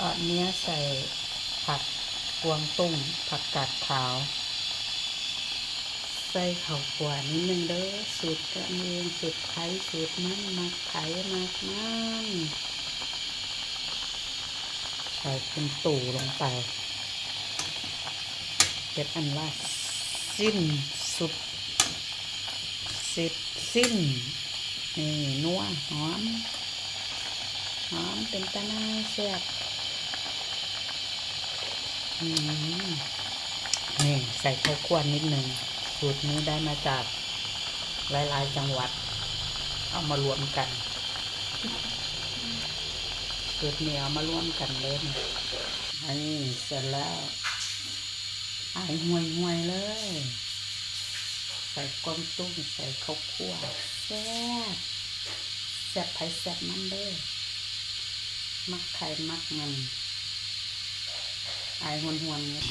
อันเนี้ยใส่ผักกวางตุ้งผักกาดขาว ใส่ข้าวกวนิดนึงเด้อสูตรกันเองสูตรไทยสูตรมันมักไทยมากมันใส่คุณตู่ลงไปเก็ดอันว่าสิ้นสุดเสร็จสิ้นนี่นัวหอม หอมเป็นตะนาแซ่บ นี่ใส่ข้าวคั่วนิดหนึ่งสูตรนี้ได้มาจากหลายๆจังหวัด เอามารวมกันสูตรนี้เอามารวมกันเลยนี่เสร็จแล้วไอห่วยห่วยๆเลย ใส่กวางตุ้งใส่ข้าวคั่วแซ่บแซ่บไผ่แซ่บมันเด้มักไข่มักมัน ไอหวนหวนเนี่ย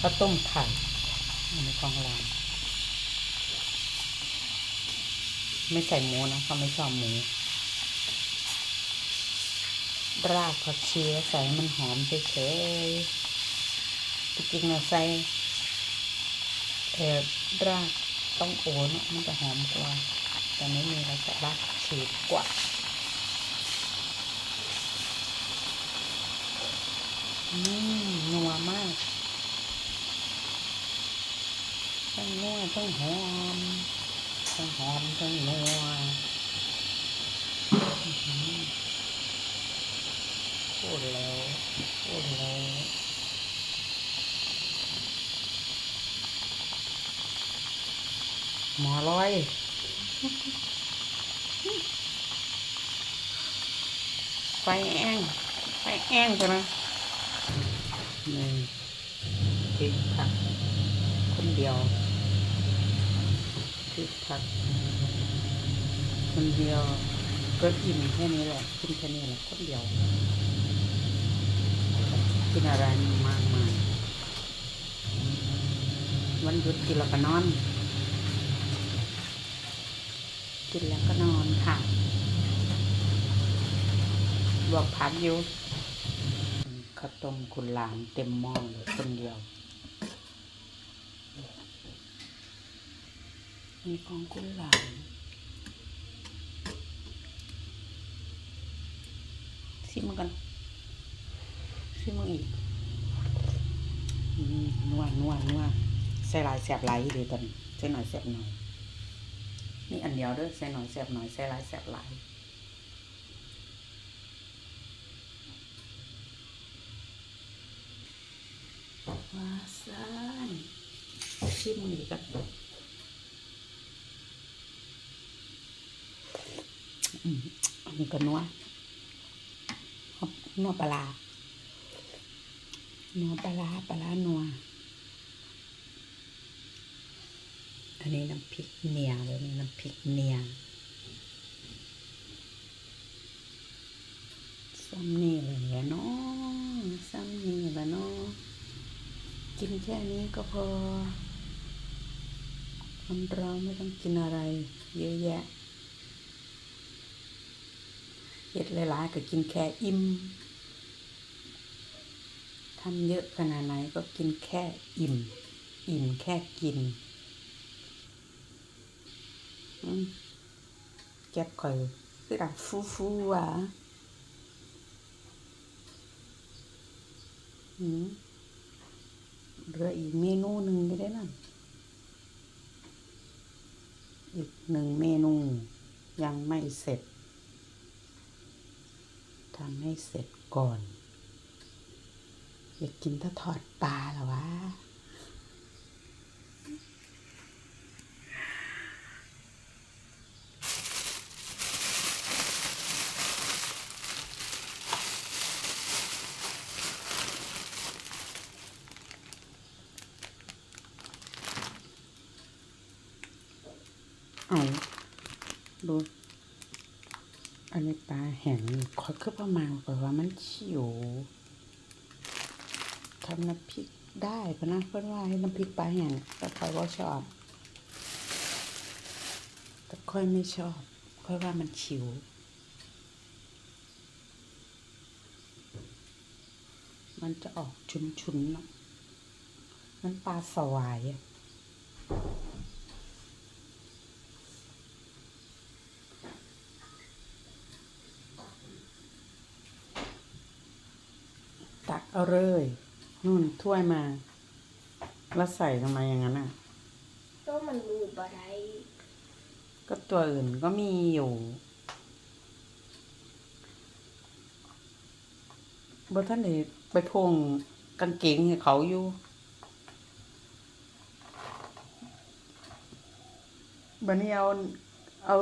ข้าวต้มไข่อันกองราไม่ใส่หมูนะเขาไม่ชอบหมูรากผักชีใส่มันหอมเฉยๆจริงๆเราใส่เอ่อรากต้องโอนะมันจะหอมกว่า แต่ไม่มีเราจะรากผักชีดกว่าอืมนัวมากทั้งนัวทั้งหอมทั้งหอมทั้งนัวอื้อหือพูดแล้วพูดแล้วหมอร้อย ไฟแองไฟแองใช่ไหมนี่พริกผักคนเดียวพริกผักคนเดียวก็อิ่มแค่นี้แหละกินแค่นี้แหละคนเดียวกินอะไรมากมายวันหยุดกินแล้วก็นอน กินแล้วก็นอนค่ะบวกผักอยู่ข้าวต้มคุณหลานเต็มหม้อเลยคนเดียว มีของคุณหลานชิมมันกันชิมมันอีกนัวนัวนัวใส่ลายแสบหลายดีตอนใส่หน่อยแสบหน่อย นี่อันเดียวเด้วยใส่หน่อยแสบหน่อยใส่หลายแสบหลายว้าซ่านชิมมันอีกกันอืมอันนี้ก็นัวนัวปลานัวปลาปลาร้านัว อันนี้น้ำพริกเนียเลยน้ำพริกเนียซ้ำนี่เลยแหละเนาะซ้ำนี่แหละเนาะกินแค่นี้ก็พอคนเราไม่ต้องกินอะไร เยอะแยะเฮ็ดหลายๆก็กินแค่อิ่มทำเยอะขนาดไหนก็กินแค่อิ่ม อิ่มแค่กิน อืมเก็บข่อยคือดังฟูฟูอะเหลืออีกเมนูหนึ่งก็ได้นั่นอีกหนึ่งเมนูยังไม่เสร็จทำให้เสร็จก่อน อยากกินถ้าทอดปลาหรอวะ เอาดูอันนี้ปลาแห้งคอยคือประมาณกว่ามันฉิวทำน้ำพริกได้พะนะเพื่อนว่าให้น้ำพริกปลาแห้งแต่คอยว่าชอบ แต่ค่อยไม่ชอบ ค่อยว่ามันฉิวมันจะออกชุนๆเนาะมันปลาสวายอะ เอาเลยนู่นถ้วยมา แล้วใส่ทำไมอย่างนั้นอะ ก็มันรูดบ่ได้ก็ตัวอื่นก็มีอยู่บ่ท่านได้ไปพงกางเกงให้เขาอยู่บันนี้เอาเอา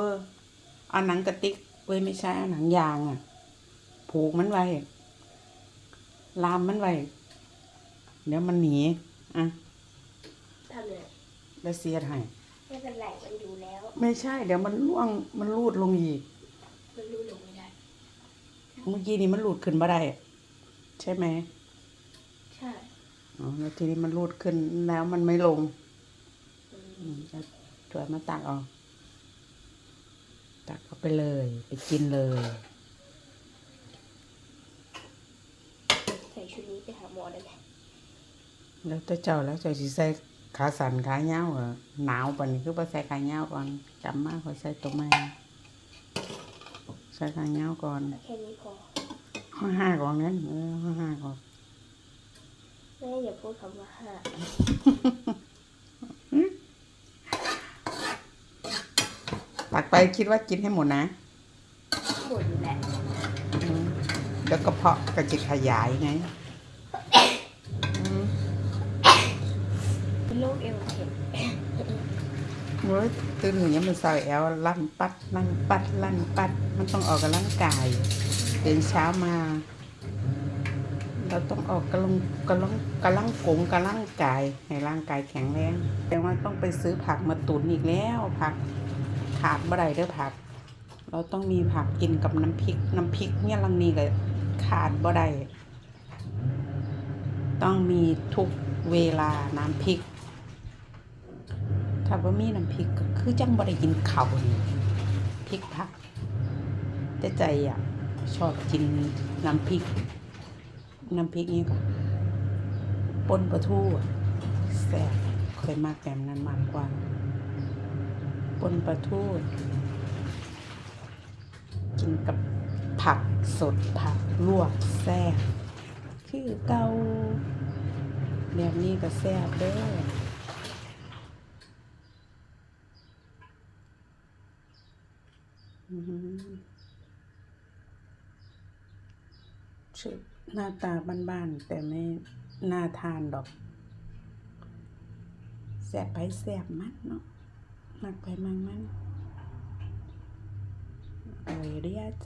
เอาหนังกระติกเว้ยไม่ใช่เอาหนังยางอะ ผูกมันไว้ ลามมันไว้เดี๋ยวมันหนีอะทำเลยแล้วเสียดให้ไม่เป็นไรมันอยู่แล้ว ไม่ใช่ เดี๋ยวมันล่วงมันรูดลงอีก มันรูดลงไม่ได้ เมื่อกี้นี้มันหลุดขึ้นมาได้อะใช่ไหมใช่อ๋อแล้วทีนี้มันหลุดขึ้นแล้วมันไม่ลงอืมอืมจะถวยมาตักเอาตักเอาไปเลย ไปกินเลย ใส่ ชุดนี้ไปหาหมอได้ไหมแล้วแต่เจ้าแล้วเจ้าสิใส่ขาสั่นขาเงาวเหรอหนาวปานนี้คือบ่ใส่ขาเงาวก่อนจำมากกว่าใส่ตัวแม่ใส่ขาเงาวก่อนแค่นี้พอห้าห้าก่อนนั้นเออห้าห้าก่อนแม่อย่าพูดคำว่าห้าตักไปคิดว่ากินให้หมดนะ หมดอยู่แหละ อืม แล้วก็เพาะกระจิตขยายไงอืมเป็นโรคเอวเข็มโอ้ยตื่นอย่างเงี้ยมันเศร้าแอลลั่นปัดลั่นปัดลั่นปัด มันต้องออกกำลังกายตื่นเช้ามา เราต้องออกกำลังกำลังกำลังกงกำลังกายให้ร่างกายแข็งแรงแต่ว่าต้องไปซื้อผักมาตุนอีกแล้วผักขาดบ่ได้เด้อผัก เราต้องมีผักกินกับน้ำพริกน้ำพริกเนี่ยลังนี้ก็ ขาดบ่ได้ต้องมีทุกเวลาน้ำพริก ถ้าว่ามีน้ำพริกก็คือจังบ่ได้กินข้าวนี่พริกผัก แต่ใจอะ ชอบกินน้ำพริก น้ำพริกนี่ก็ปนปลาทูแซ่บเคยมากแบบนั้นมากกว่าปนปลาทูกินกับ ผักสดผักลวกแซ่บคือเกาแบบนี้ก็แซ่บเด้ออืมชื่อหน้าตาบ้านๆแต่ไม่น่าทานดอกแสบไปแสบมันเนาะมักไปมังมันเออเรียก